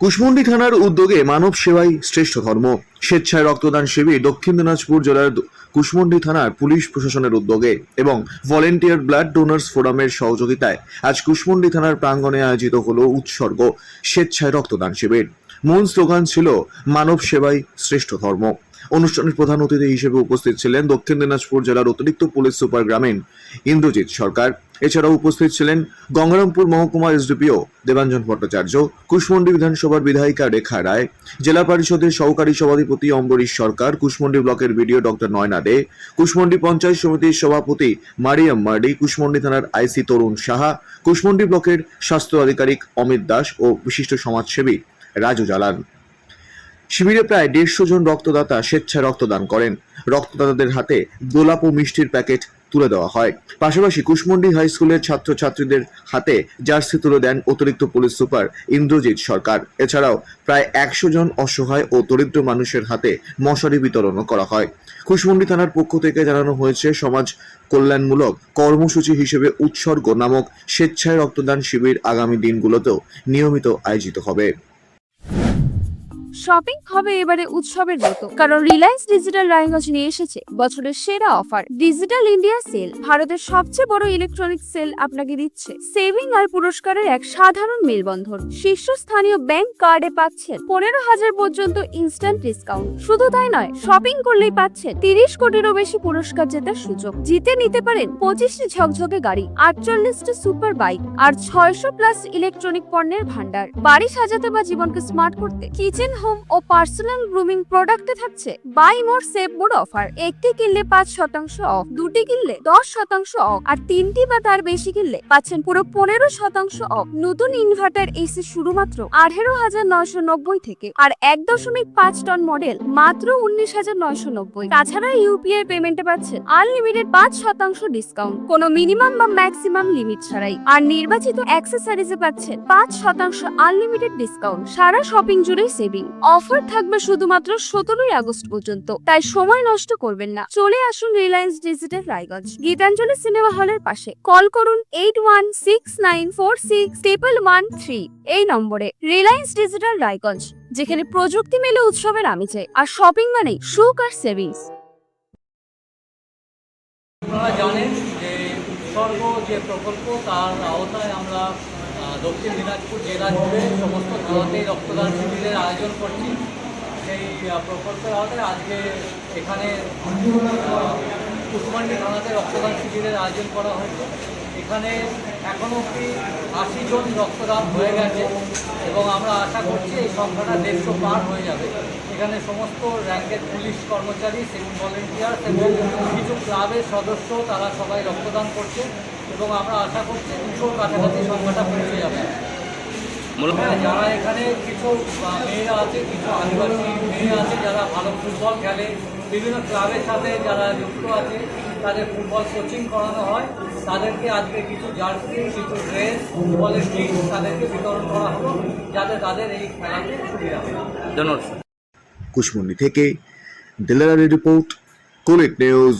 কুশমন্ডি থানার উদ্যোগে মানব সেবাই শ্রেষ্ঠ ধর্ম। স্বেচ্ছায় রক্তদান শিবির দক্ষিণ দিনাজপুর জেলার কুশমন্ডি থানার পুলিশ প্রশাসনের উদ্যোগে এবং ভলেন্টিয়ার ব্লাড ডোনার্স ফোরামের সহযোগিতায় আজ কুশমন্ডি থানার প্রাঙ্গণে আয়োজিত হলো উৎসর্গ, স্বেচ্ছায় রক্তদান শিবির। মূল স্লোগান ছিল মানব সেবাই শ্রেষ্ঠ ধর্ম। অনুষ্ঠানের প্রধান অতিথি হিসেবে উপস্থিত ছিলেন দক্ষিণ দিনাজপুর জেলার অতিরিক্ত পুলিশ সুপার গ্রামীণ ইন্দ্রজিৎ সরকার। এছাড়াও উপস্থিত ছিলেন গঙ্গারামপুর মহকুমা এসডিপিও দেবাঞ্জন ভট্টাচার্য, কুশমন্ডি বিধানসভার বিধায়িকা রেখা রায়, জেলা পরিষদের সহকারী সভাধিপতি অম্বরীশ সরকার, কুশমন্ডি ব্লকের বিডিও ডক্টর নয়না দে, কুশমন্ডি পঞ্চায়েত সমিতির সভাপতি মারিয়াম মার্ডি, কুশমন্ডি থানার আইসি তরুণ সাহা, কুশমন্ডি ব্লকের স্বাস্থ্য আধিকারিক অমিত দাস ও বিশিষ্ট সমাজসেবী রাজু জালান। শিবিরে প্রায় দেড়শো জন রক্তদাতা স্বেচ্ছায় রক্তদান করেন। রক্তদাতাদের হাতে গোলাপ ও মিষ্টির প্যাকেট তুলে দেওয়া হয়। পাশাপাশি কুশমন্ডি হাই স্কুলের ছাত্রছাত্রীদের হাতে জার্সি তুলে দেন অতিরিক্ত পুলিশ সুপার ইন্দ্রজিৎ সরকার। এছাড়াও প্রায় একশো জন অসহায় ও দরিদ্র মানুষের হাতে মশারি বিতরণও করা হয়। কুশমন্ডি থানার পক্ষ থেকে জানানো হয়েছে, সমাজ কল্যাণমূলক কর্মসূচি হিসেবে উৎসর্গ নামক স্বেচ্ছায় রক্তদান শিবির আগামী দিনগুলোতেও নিয়মিত আয়োজিত হবে। শপিং হবে এবারে উৎসবের মতো। কারণ রিলায়েন্স ডিজিটাল রায়গঞ্জ নিয়ে এসেছে বছরের সেরা অফার। ডিজিটাল ইন্ডিয়া সেল ভারতের সবচেয়ে বড় ইলেকট্রনিক সেল আপনাকে দিচ্ছে। সেভিং আর পুরস্কারের এক সাধারণ মেলবন্ধন। শীর্ষস্থানীয় ব্যাংক কার্ডে পাচ্ছেন পনেরো হাজার পর্যন্ত ইনস্ট্যান্ট ডিসকাউন্ট শুধু তাই নয় শপিং করলেই পাচ্ছেন তিরিশ কোটিরও বেশি পুরস্কার জেতার সুযোগ। জিতে নিতে পারেন পঁচিশটি ঝকঝকে গাড়ি, আটচল্লিশটি সুপার বাইক আর ছয়শো প্লাস ইলেকট্রনিক পণ্যের ভান্ডার বাড়ি সাজাতে বা জীবনকে স্মার্ট করতে। কিচেন হোম ও পার্সোনাল গ্রুমিং প্রোডাক্টে থাকছে buy more save more offer একটি কিনলে পাঁচ শতাংশ অফ দুটি কিনলে দশ শতাংশ অফ আর তিনটি বা তার বেশি কিনলে পাচ্ছেন পুরো পনেরো শতাংশ অফ নতুন ইনভার্টার এসি শুধুমাত্র আঠেরো হাজার নয়শো নব্বই থেকে, আর এক দশমিক পাঁচ টন মডেল মাত্র উনিশ হাজার নয়শো নব্বই। তাছাড়া ইউপিআই পেমেন্টে পাচ্ছেন আনলিমিটেড পাঁচ শতাংশ ডিসকাউন্ট কোনো মিনিমাম বা ম্যাক্সিমাম লিমিট ছাড়াই। আর নির্বাচিত অ্যাক্সেসরিজে পাচ্ছেন পাঁচ শতাংশ আনলিমিটেড ডিসকাউন্ট সারা শপিং জুড়েই সেভিং অফার থাকবে শুধুমাত্র সতেরোই আগস্ট পর্যন্ত, তাই সময় নষ্ট করবেন না। চলে আসুন Reliance digital Raiganj, Gitanjali cinema হলের পাশে। কল করুন eight one six nine four six triple one three এই নম্বরে। রিলায়েন্স ডিজিটাল রায়গঞ্জ, যেখানে প্রযুক্তি মেলে উৎসবের আমি চাই আর শপিং মানেই সুখ আর সেভিংস। আপনারা জানেন যে উৎসর্গ যে প্রকল্প, তার আওতায় আমরা দক্ষিণ দিনাজপুর জেলা জুড়ে সমস্ত থানাতেই রক্তদান শিবিরের আয়োজন করছি। সেই প্রকল্পের আওতায় আজকে এখানে কুসমান্ডি থানাতে রক্তদান শিবিরের আয়োজন করা হয়েছে। এখানে এখনও অব্দি আশি জন রক্তদান হয়ে গেছে এবং আমরা আশা করছি এই সংখ্যাটা দেড়শো পার হয়ে যাবে। এখানে সমস্ত র্যাঙ্কের পুলিশ কর্মচারী সিভিল ভলেন্টিয়ার্স এবং কিছু ক্লাবের সদস্য তারা সবাই রক্তদান করছে এবং আমরা আশা করছি দুশোর কাছাকাছি সংখ্যাটা পৌঁছে যাবে। হ্যাঁ, যারা এখানে কিছু মেয়েরা আছে কিছু আদিবাসী মেয়ে আছে যারা ভালো ফুটবল খেলে বিভিন্ন ক্লাবের সাথে যারা যুক্ত আছে তাদের ফুটবল কোচিং করানো হয়। তাদেরকে আজকে কিছু জার্সি, কিছু ড্রেস, ফুটবলের কিট তাদেরকে বিতরণ করা হলো, যাতে তাদের এই খেলাতে সুবিধা হয় ধন্যবাদ কুশমন্ডি থেকে দিলারারি রিপোর্ট কোলেট নিউজ